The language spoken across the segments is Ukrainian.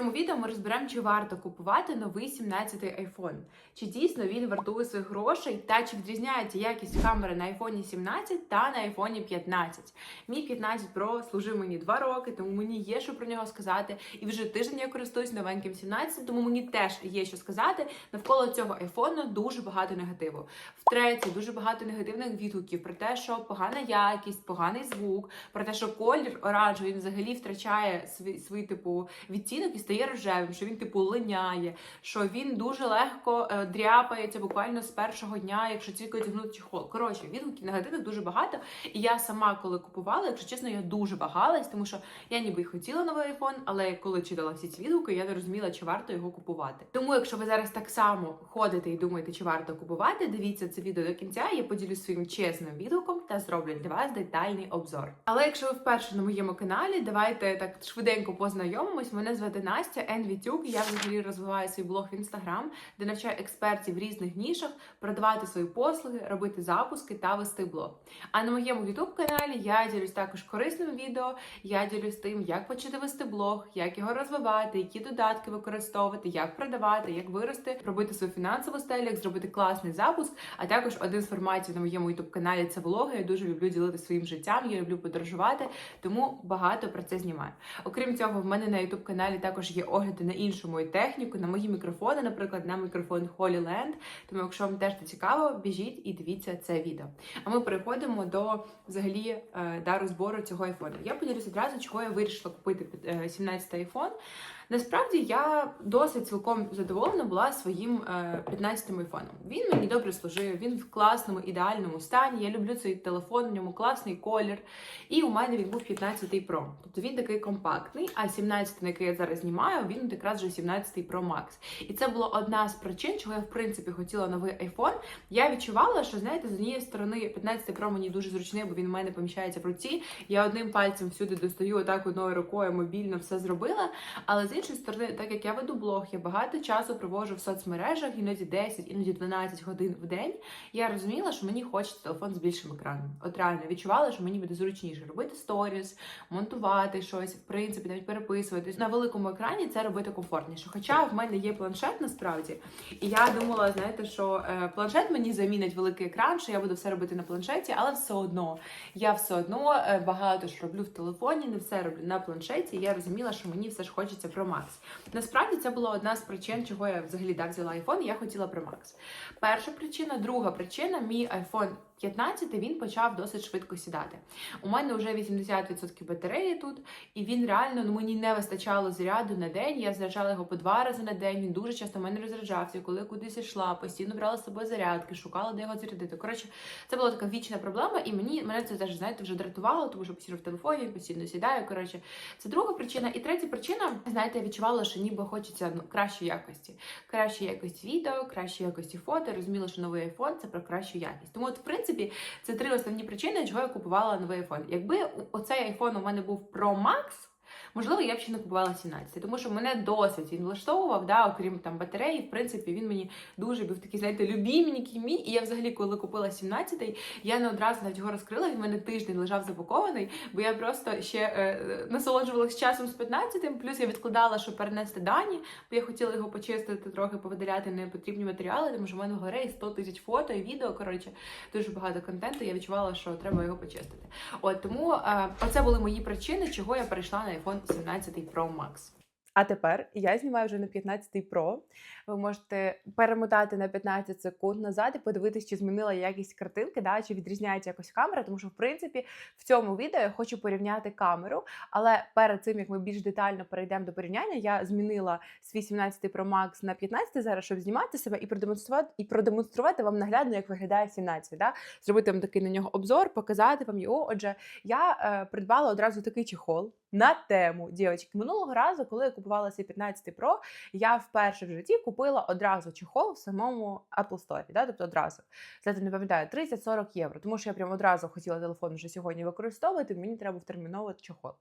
цьому відео ми розберемо, чи варто купувати новий 17-й iPhone. Чи дійсно він вартує своїх грошей, та чи відрізняється якість камери на iPhone 17 та на iPhone 15. Мій 15 Pro служив мені 2 роки, тому мені є що про нього сказати. І вже тиждень я користуюсь новеньким 17, тому мені теж є що сказати. Навколо цього iPhone дуже багато негативу. Втретє, дуже багато негативних відгуків про те, що погана якість, поганий звук, про те, що колір оранжевий він взагалі втрачає свій, свій типу відтінок і стає рожевим, що він типу линяє, що він дуже легко е, дряпається буквально з першого дня, якщо тільки одягнути чехол. Коротше, відгуків негативних дуже багато. І я сама, коли купувала, якщо чесно, я дуже вагалась, тому що я ніби й хотіла новий iPhone, але коли читала всі ці відгуки, я не розуміла, чи варто його купувати. Тому, якщо ви зараз так само ходите і думаєте, чи варто купувати, дивіться це відео до кінця. Я поділюсь своїм чесним відгуком та зроблю для вас детальний обзор. Але якщо ви вперше на моєму каналі, давайте так швиденько познайомимось. Мене звати Настя Енвітюк. Я взагалі розвиваю свій блог в інстаграм, де навчаю експертів в різних нішах продавати свої послуги, робити запуски та вести блог. А на моєму youtube каналі я ділюсь також корисним відео. Я ділюсь тим, як почати вести блог, як його розвивати, які додатки використовувати, як продавати, як вирости, робити свою фінансову стелю, як зробити класний запуск. А також один з форматів на моєму youtube каналі це влоги. Я дуже люблю ділити своїм життям. Я люблю подорожувати, тому багато про це знімаю. Окрім цього, в мене на youtube каналі також є огляди на іншу мою техніку, на мої мікрофони, наприклад, на мікрофон Holyland. Тому, якщо вам теж це цікаво, біжіть і дивіться це відео. А ми переходимо до взагалі е, да, розбору цього айфону. Я поділюся одразу, чого я вирішила купити 17 й айфон. Насправді я досить цілком задоволена була своїм е, 15-м айфоном. Він мені добре служив, він в класному, ідеальному стані. Я люблю цей телефон, в ньому класний колір. І у мене він був 15-й Pro. Тобто він такий компактний, а 17-й, на який я зараз знімаю, він якраз вже 17-й Pro Max. І це була одна з причин, чого я в принципі хотіла новий iPhone. Я відчувала, що знаєте, з однієї сторони 15 Pro мені дуже зручний, бо він у мене поміщається в руці. Я одним пальцем всюди достаю, отак одною рукою мобільно все зробила. Але з іншої сторони, так як я веду блог, я багато часу проводжу в соцмережах, іноді 10, іноді 12 годин в день. Я розуміла, що мені хочеться телефон з більшим екраном. От реально відчувала, що мені буде зручніше робити сторіс, монтувати щось, в принципі, навіть переписуватись. На великому екрані це робити комфортніше. Хоча в мене є планшет насправді, і я думала, знаєте, що е, планшет мені замінить великий екран, що я буду все робити на планшеті, але все одно я все одно е, багато ж роблю в телефоні, не все роблю на планшеті. Я розуміла, що мені все ж хочеться Pro Max. Насправді це була одна з причин, чого я взагалі так взяла iPhone, і я хотіла Pro Max. Перша причина, друга причина, мій iPhone 15 він почав досить швидко сідати. У мене вже 80% батареї тут, і він реально ну мені не вистачало заряду на день. Я заряджала його по два рази на день. Він дуже часто в мене розряджався. Коли кудись йшла, постійно брала з собою зарядки, шукала де його зарядити. Коротше, це була така вічна проблема, і мені мене це теж знаєте вже дратувало, тому що постійно в телефоні, постійно сідаю. Коротше, це друга причина. І третя причина, знаєте, я відчувала, що ніби хочеться ну, кращої якості, кращої якості відео, кращої якості фото. Розуміла, що новий iPhone – це про кращу якість. Тому, от, в принципі, це три основні причини, чого я купувала новий iPhone. Якби оцей iPhone у мене був Pro Max, Можливо, я б ще не купувала 17, тому що мене досить він влаштовував, да, окрім там батареї. В принципі, він мені дуже був такий, знаєте, любімненький мій. І я взагалі, коли купила 17-й, я не одразу навіть його розкрила. Він в мене тиждень лежав запакований, бо я просто ще е, насолоджувалася часом з 15-м, Плюс я відкладала, щоб перенести дані, бо я хотіла його почистити, трохи повидаляти непотрібні матеріали, тому що в мене в горі 100 тисяч фото і відео. Коротше, дуже багато контенту. Я відчувала, що треба його почистити. От тому е, оце були мої причини, чого я перейшла на iPhone 17 Pro Max. А тепер я знімаю вже на 15 Pro. Ви можете перемотати на 15 секунд назад і подивитися, чи змінила якість картинки, да, чи відрізняється якось камера. Тому що, в принципі, в цьому відео я хочу порівняти камеру. Але перед цим як ми більш детально перейдемо до порівняння, я змінила свій 17 Pro Max на 15 зараз, щоб знімати себе і продемонструвати і продемонструвати вам наглядно, як виглядає 17. Да? Зробити вам такий на нього обзор, показати вам його. Отже, я е, придбала одразу такий чехол на тему дівчатки. Минулого разу, коли я купувала свій 15 Pro, я вперше в житті купила одразу чехол в самому Apple Store, да? тобто одразу. Знаєте, не пам'ятаю, 30-40 євро, тому що я прямо одразу хотіла телефон вже сьогодні використовувати, мені треба був терміново чехол.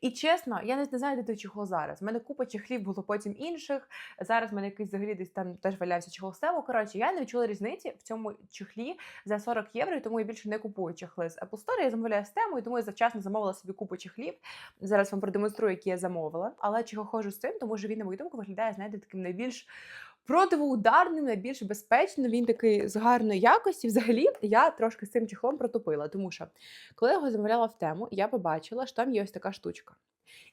І чесно, я не знаю, де той чехол зараз. У мене купа чехлів було потім інших. Зараз в мене якийсь взагалі десь там теж валявся чехол Тему. Коротше, я не відчула різниці в цьому чехлі за 40 євро, і тому я більше не купую чехли з Apple Store, я замовляю з тему, і тому я завчасно замовила собі купу чехлів. Зараз вам продемонструю, які я замовила. Але чого можу з цим, тому що він, на мою думку, виглядає, знаєте, таким найбільш противоударним, найбільш безпечним. Він такий з гарної якості. Взагалі, я трошки з цим чехлом протупила, тому що коли я його замовляла в тему, я побачила, що там є ось така штучка.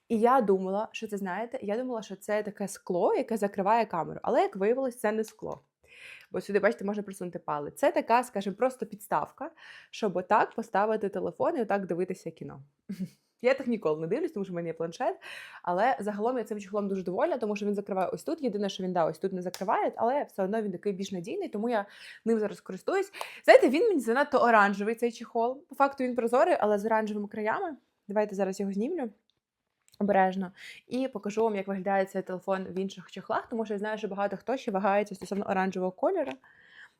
І я думала, що це знаєте, я думала, що це таке скло, яке закриває камеру. Але як виявилось, це не скло. Бо сюди, бачите, можна присунути палець. Це така, скажімо, просто підставка, щоб отак поставити телефон і отак дивитися кіно. Я так ніколи не дивлюсь, тому що в мене є планшет. Але загалом я цим чехлом дуже довольна, тому що він закриває ось тут. Єдине, що він да, ось тут не закриває, але все одно він такий більш надійний, тому я ним зараз користуюсь. Знаєте, він мені занадто оранжевий цей чехол. По факту він прозорий, але з оранжевими краями. Давайте зараз його знімлю. Обережно і покажу вам, як виглядає цей телефон в інших чехлах, тому що я знаю, що багато хто ще вагається стосовно оранжевого кольору.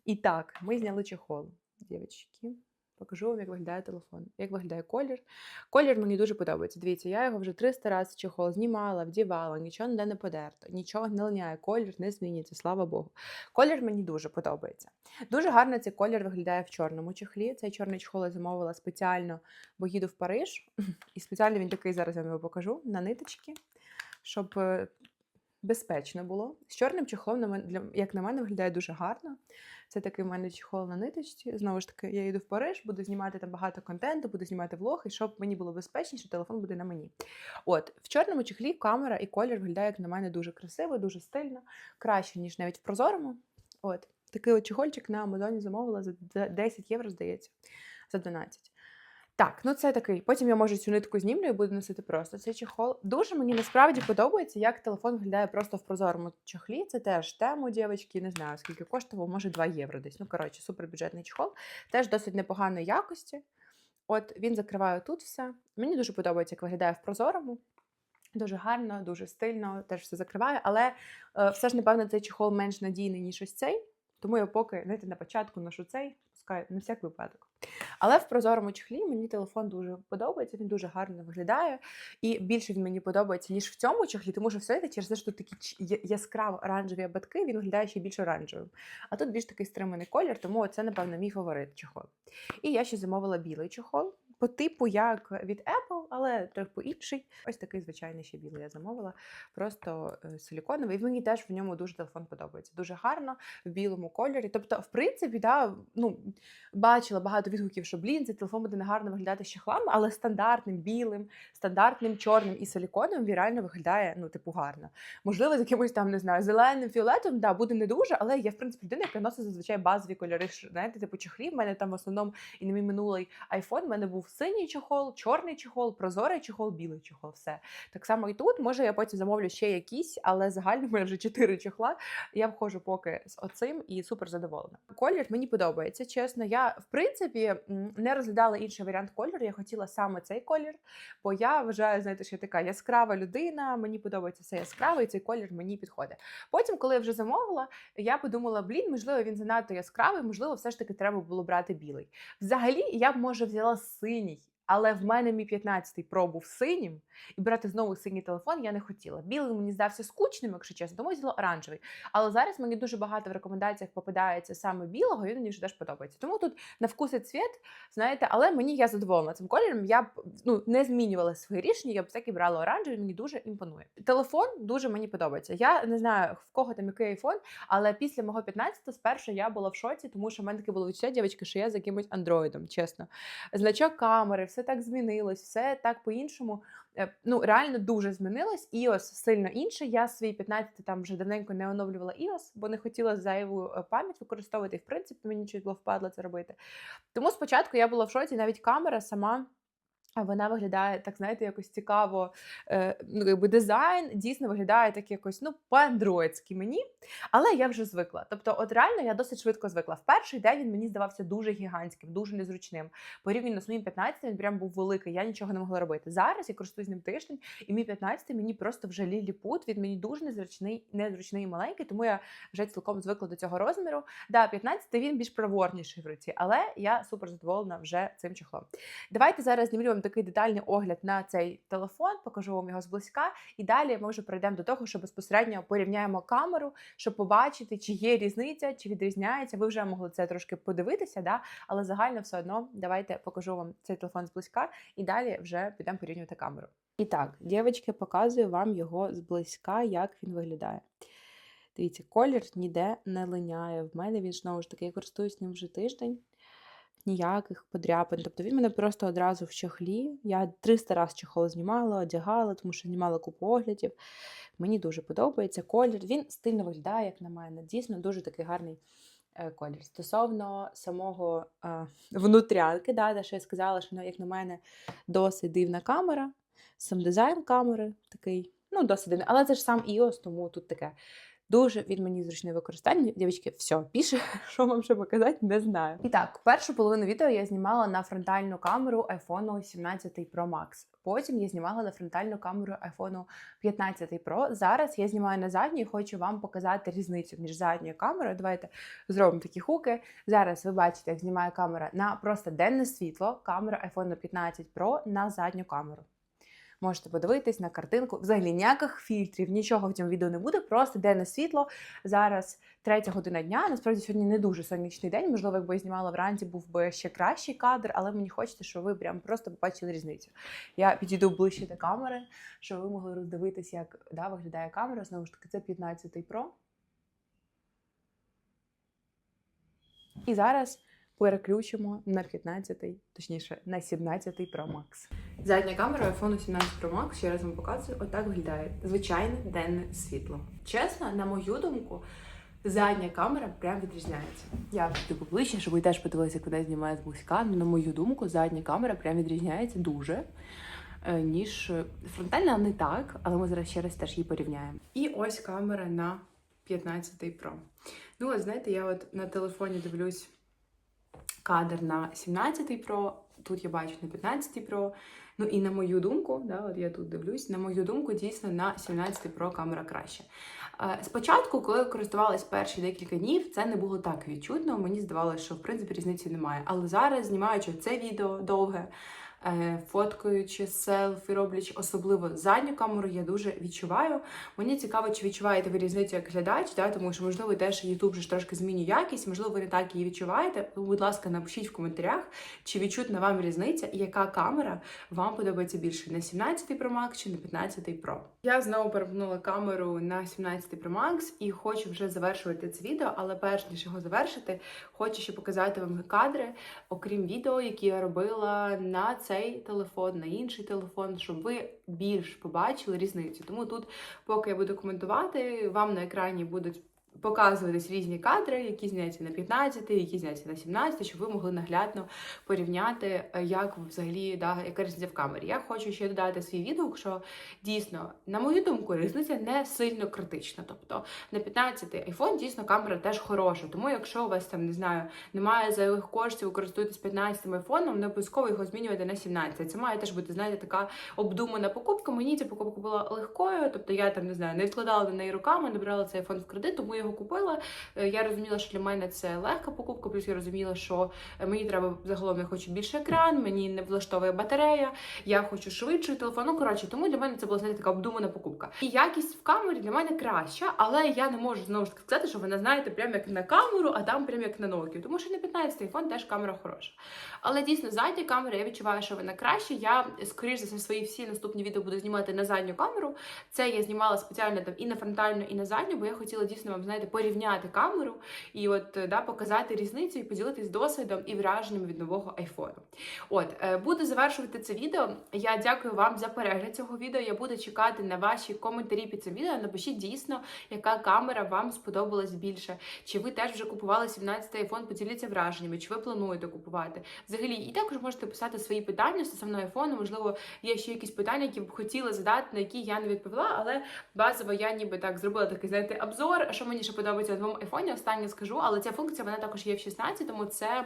І так, ми зняли чехол, дівчатки. Покажу вам, як виглядає телефон, як виглядає колір. Колір мені дуже подобається. Дивіться, я його вже 300 разів чехол знімала, вдівала, нічого ніде не подерто, нічого не линяє, колір не змінюється, слава Богу. Колір мені дуже подобається. Дуже гарно цей колір виглядає в чорному чехлі. Цей чорний чехол я замовила спеціально, бо їду в Париж. І спеціально він такий, зараз я вам його покажу, на ниточки, щоб е, безпечно було. З чорним чехлом, на мен- для, як на мене, виглядає дуже гарно. Це такий в мене чехол на ниточці. Знову ж таки, я їду в Париж, буду знімати там багато контенту, буду знімати влог, і щоб мені було безпечніше, телефон буде на мені. От, в чорному чехлі камера і колір виглядає, як на мене, дуже красиво, дуже стильно, краще, ніж навіть в прозорому. От, такий от чехольчик на Амазоні замовила за д- 10 євро, здається, за 12. Так, ну це такий. Потім я можу цю нитку знімлю і буду носити просто цей чехол. Дуже мені насправді подобається, як телефон виглядає просто в прозорому чехлі. Це теж тему, дівчатки, не знаю скільки коштував, може 2 євро десь. Ну, коротше, супербюджетний чехол. Теж досить непоганої якості. От він закриває тут все. Мені дуже подобається, як виглядає в прозорому. Дуже гарно, дуже стильно, теж все закриває, але е, все ж, напевно, цей чехол менш надійний, ніж ось цей. Тому я поки знаєте, на початку ношу цей, пускаю на всяк випадок. Але в прозорому чехлі мені телефон дуже подобається, він дуже гарно виглядає. І більше він мені подобається, ніж в цьому чехлі, тому що все це через те, що тут такі яскраво оранжеві ободки, він виглядає ще більш оранжевим. А тут більш такий стриманий колір, тому це, напевно, мій фаворит чехол. І я ще замовила білий чехол. По типу, як від Apple, але трохи інший. Ось такий звичайний ще білий я замовила. Просто е, силіконовий. І мені теж в ньому дуже телефон подобається. Дуже гарно в білому кольорі. Тобто, в принципі, да, ну, бачила багато відгуків, що блін, цей телефон буде негарно виглядати з чехлами, але стандартним білим, стандартним чорним і силіконовим він реально виглядає ну, типу, гарно. Можливо, з якимось там не знаю, зеленим, фіолетом, да, буде не дуже, але я в принципі людина, яка носить зазвичай базові кольори. Знаєте, типу чехлі. В мене там в основному і на мій минулий iPhone в мене був синій чехол, чорний чехол, прозорий чехол, білий чехол. Все так само і тут. Може, я потім замовлю ще якісь, але загально в мене вже чотири чехла. Я входжу поки з оцим і супер задоволена. Колір мені подобається, чесно. Я в принципі не розглядала інший варіант кольору. Я хотіла саме цей колір, бо я вважаю, знаєте, що я така яскрава людина. Мені подобається все яскраве, і цей колір мені підходить. Потім, коли я вже замовила, я подумала: блін, можливо, він занадто яскравий, можливо, все ж таки треба було брати білий. Взагалі, я б може взяла синій свиній але в мене мій 15-й Pro синім, і брати знову синій телефон я не хотіла. Білий мені здався скучним, якщо чесно, тому взяла оранжевий. Але зараз мені дуже багато в рекомендаціях попадається саме білого, і він мені вже теж подобається. Тому тут на вкус і цвіт, знаєте, але мені я задоволена цим кольором. Я б ну не змінювала своє рішення, я б все-таки брала оранжевий, мені дуже імпонує. Телефон дуже мені подобається. Я не знаю в кого там який айфон, але після мого 15-го спершу я була в шоці, тому що в мене таке було відчуття, дівчатки, що я за якимось андроїдом, чесно. Значок камери, все так змінилось, все так по-іншому. Е, Ну, реально дуже змінилось. Іос сильно інше. Я свій 15 там вже давненько не оновлювала іос, бо не хотіла зайву е, пам'ять використовувати. І в принципі мені щось було впадло це робити. Тому спочатку я була в шоці, навіть камера сама. Вона виглядає так, знаєте, якось цікаво. Е, ну, якби дизайн дійсно виглядає так якось ну, по-андроїдськи мені. Але я вже звикла. Тобто, от реально я досить швидко звикла. В перший день він мені здавався дуже гігантським, дуже незручним. Порівняно з моїм 15 він прям був великий, я нічого не могла робити. Зараз я користуюсь ним тиждень, і мій 15 мені просто вже ліліпут. Він мені дуже незручний, незручний і маленький, тому я вже цілком звикла до цього розміру. Да, 15 він більш проворніший в руці, але я супер задоволена вже цим чехлом. Давайте зараз знімлю вам такий детальний огляд на цей телефон, покажу вам його зблизька, і далі ми вже перейдемо до того, що безпосередньо порівняємо камеру, щоб побачити, чи є різниця, чи відрізняється. Ви вже могли це трошки подивитися, да? але загально все одно давайте покажу вам цей телефон зблизька, і далі вже підемо порівнювати камеру. І так, дівчатки, показую вам його зблизька, як він виглядає. Дивіться, колір ніде не линяє. В мене він знову ж таки, я користуюсь ним вже тиждень. Ніяких подряпин. Тобто він мене просто одразу в чохлі. Я 300 разів чохол знімала, одягала, тому що знімала купу оглядів. Мені дуже подобається колір. Він стильно виглядає, як на мене. Дійсно, дуже такий гарний е, колір. Стосовно самого е, внутрянки, да, де що я сказала, що ну, як на мене досить дивна камера. Сам дизайн камери такий, ну, досить дивний. Але це ж сам iOS, тому тут таке. Дуже він мені зручне використання. Дівчатки, все, більше, що вам ще показати, не знаю. І так, першу половину відео я знімала на фронтальну камеру iPhone 17 Pro Max. Потім я знімала на фронтальну камеру iPhone 15 Pro. Зараз я знімаю на задню хочу вам показати різницю між задньою камерою. Давайте зробимо такі хуки. Зараз ви бачите, як знімає камера на просто денне світло, камера iPhone 15 Pro на задню камеру. Можете подивитись на картинку. Взагалі ніяких фільтрів, нічого в цьому відео не буде, просто денне світло. Зараз третя година дня. Насправді сьогодні не дуже сонячний день. Можливо, якби я знімала вранці, був би ще кращий кадр, але мені хочеться, щоб ви прям просто побачили різницю. Я підійду ближче до камери, щоб ви могли роздивитися, як да, виглядає камера. Знову ж таки, це 15 Pro. І зараз переключимо на 15-й, точніше, на 17-й Pro Max. Задня камера iPhone 17 Pro Max, ще раз вам показую, отак виглядає. Звичайне денне світло. Чесно, на мою думку, задня камера прям відрізняється. Я типу ближче, щоб ви теж подивилися, куди я знімаю зблизька. Ну, на мою думку, задня камера прям відрізняється дуже. е, Ніж фронтальна не так, але ми зараз ще раз теж її порівняємо. І ось камера на 15 Pro. Ну, от знаєте, я от на телефоні дивлюсь кадр на 17 Pro, тут я бачу на 15 Pro. Ну і на мою думку, да, от я тут дивлюсь, на мою думку, дійсно на 17 Pro камера краще. Е, Спочатку, коли користувалась перші декілька днів, це не було так відчутно. Мені здавалося, що в принципі різниці немає. Але зараз, знімаючи це відео довге, фоткаючи селфі, роблячи особливо задню камеру, я дуже відчуваю. Мені цікаво, чи відчуваєте ви різницю як глядач, да? тому що, можливо, теж YouTube ж трошки змінює якість, можливо, ви не так її відчуваєте. Будь ласка, напишіть в коментарях, чи відчутна вам різниця і яка камера вам подобається більше на 17 Pro Max чи на 15 Pro. Я знову перемкнула камеру на 17 Pro Max і хочу вже завершувати це відео, але перш ніж його завершити, хочу ще показати вам кадри, окрім відео, які я робила на цей телефон, на інший телефон, щоб ви більш побачили різницю. Тому тут, поки я буду коментувати, вам на екрані будуть. Показуватись різні кадри, які зняті на 15, які зняті на 17, щоб ви могли наглядно порівняти, е, як взагалі да, яка різниця в камері. Я хочу ще додати свій відгук, що дійсно, на мою думку, різниця не сильно критична. Тобто на 15 iPhone дійсно камера теж хороша. Тому якщо у вас там не знаю, немає зайвих коштів, ви користуєтесь 15 iPhone, не обов'язково його змінювати на 17. Це має теж бути, знаєте, така обдумана покупка. Мені ця покупка була легкою, тобто я там не знаю, не відкладала на неї руками, не брала цей iPhone в кредит, тому я купила. Е, Я розуміла, що для мене це легка покупка, плюс я розуміла, що е, мені треба загалом я хочу більше екран, мені не влаштовує батарея, я хочу швидший телефон. Ну коротше, тому для мене це була знаєте, така обдумана покупка. І якість в камері для мене краща, але я не можу знову ж таки сказати, що вона знаєте, прям як на камеру, а там прям як на Nokia. Тому що на 15 iPhone теж камера хороша. Але дійсно задня камера, я відчуваю, що вона краще. Я скоріш за все свої всі наступні відео буду знімати на задню камеру. Це я знімала спеціально там і на фронтальну, і на задню, бо я хотіла дійсно вам знаєте порівняти камеру і от да, показати різницю і поділитись досвідом і враженням від нового айфону. От е, буду завершувати це відео. Я дякую вам за перегляд цього відео. Я буду чекати на ваші коментарі під цим відео. Напишіть дійсно, яка камера вам сподобалась більше. Чи ви теж вже купували 17-й iPhone, поділіться враженнями, чи ви плануєте купувати? Взагалі, і також можете писати свої питання стосовно айфону. Можливо, є ще якісь питання, які б хотіли задати, на які я не відповіла, але базово я ніби так зробила такий, знаєте, обзор. Що мені ще подобається на новому айфоні, останнє скажу, але ця функція вона також є в 16, тому це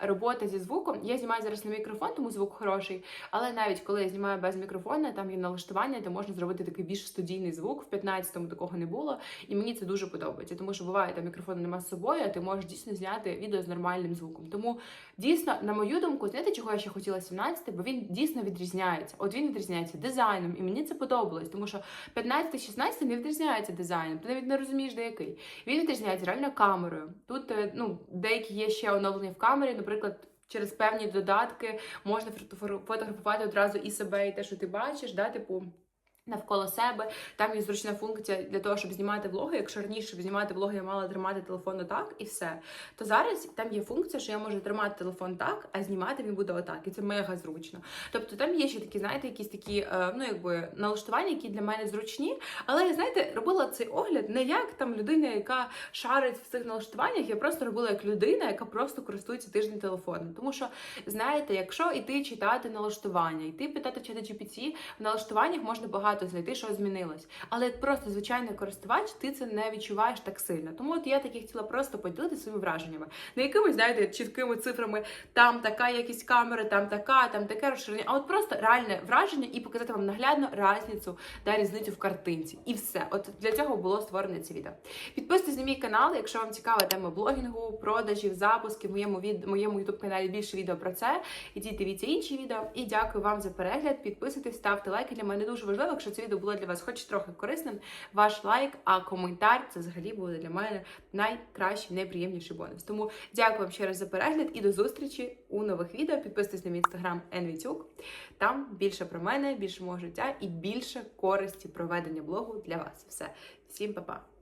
робота зі звуком. Я знімаю зараз на мікрофон, тому звук хороший. Але навіть коли я знімаю без мікрофона, там є налаштування, де можна зробити такий більш студійний звук. В 15-му такого не було, і мені це дуже подобається, тому що буває там мікрофону нема з собою, а ти можеш дійсно зняти відео з нормальним звуком. Тому дійсно, на мою думку, знаєте, чого я ще хотіла 17, бо він дійсно відрізняється. От він відрізняється дизайном, і мені це подобалось, тому що 15-16 не відрізняється дизайном. Ти навіть не розумієш, де який. Він відрізняється реально камерою. Тут е, ну деякі є ще оновлення в камері, наприклад. Через певні додатки можна фотографувати одразу і себе, і те, що ти бачиш, да, типу. Навколо себе там є зручна функція для того, щоб знімати влоги. Якщо раніше, щоб знімати влоги, я мала тримати телефон отак і все. То зараз там є функція, що я можу тримати телефон так, а знімати він буде отак. І це мега зручно. Тобто там є ще такі, знаєте, якісь такі, е, ну якби налаштування, які для мене зручні. Але знаєте, робила цей огляд не як там людина, яка шарить в цих налаштуваннях. Я просто робила як людина, яка просто користується тиждень телефоном. Тому що знаєте, якщо іти читати налаштування, йти питати GPT, в налаштуваннях можна багато знайти, що змінилось. Але як просто звичайний користувач, ти це не відчуваєш так сильно. Тому от я таки хотіла просто поділитися своїми враженнями. Не якимись, знаєте, чіткими цифрами, там така якість камери, там така, там таке розширення, а от просто реальне враження і показати вам наглядно різницю та різницю в картинці. І все. От для цього було створене це відео. Підписуйтесь на мій канал, якщо вам цікава тема блогінгу, продажів, запусків. В моєму від моєму youtube каналі більше відео про це. Ідіть дивіться інші відео. І дякую вам за перегляд. Підписуйтесь, ставте лайки. Для мене дуже важливо, якщо це відео було для вас хоч трохи корисним. Ваш лайк, а коментар це взагалі буде для мене найкращий, найприємніший бонус. Тому дякую вам ще раз за перегляд і до зустрічі у нових відео. Підписуйтесь на мій інстаграм Envitюк. Там більше про мене, більше мого життя і більше користі проведення блогу для вас. Все, всім па-па!